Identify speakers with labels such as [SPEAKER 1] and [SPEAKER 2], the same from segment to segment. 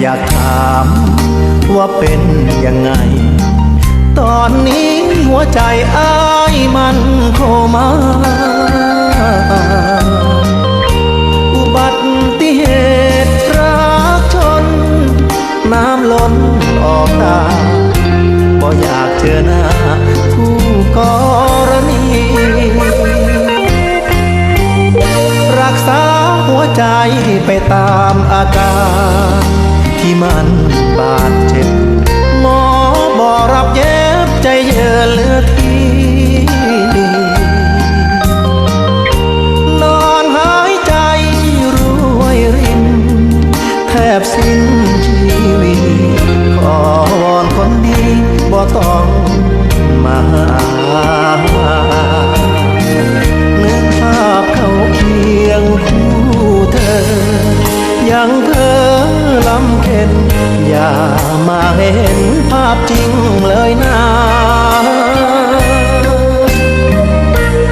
[SPEAKER 1] อยังไง ตอนนี้หัวใจอ้ายมันโคมาอุบัติเหตุรักชน น้ำล้นออกตาบ่อยากเจอหน้าคู่กรณีรักษาหัวใจไปตามอาการ ที่มันบาดเจ็บ หมอบอกรับเย็บใจเยือเหลือที่นอนหายใจรวยริน แทบสิ้นชีวิต ขอวอนคนดีบ่ต้องมาหานึกภาพเขาเคียงคู่เธอยัง อลำเค็นอย่ามาเห็นภาพจริงเลยนะ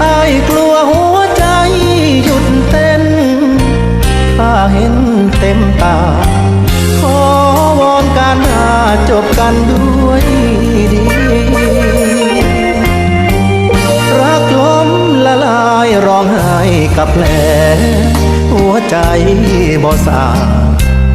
[SPEAKER 1] ไอ้กลัวหัวใจหยุดเต้น ถ้าเห็นเต็มตา ขอวอนการหาจบกันด้วยดี รักล้มละลายร้องไห้กับแผลหัวใจบ่สา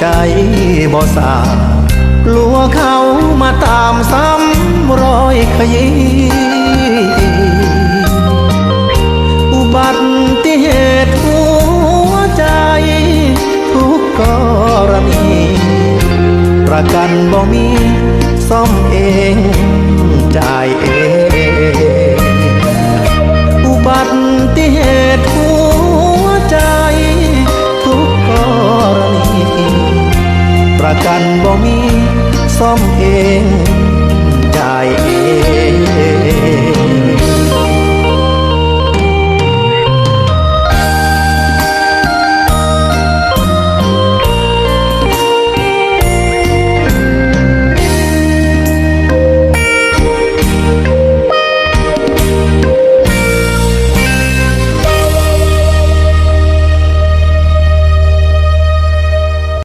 [SPEAKER 1] ใจบ่สากลัวเขามาตามซ้ำรอยขยี้อุบัติเหตุหัวใจ ทุกกรณี ประกันบ่มีซ่อมเอง กันบ่มีซ่อมเองจ่ายเอง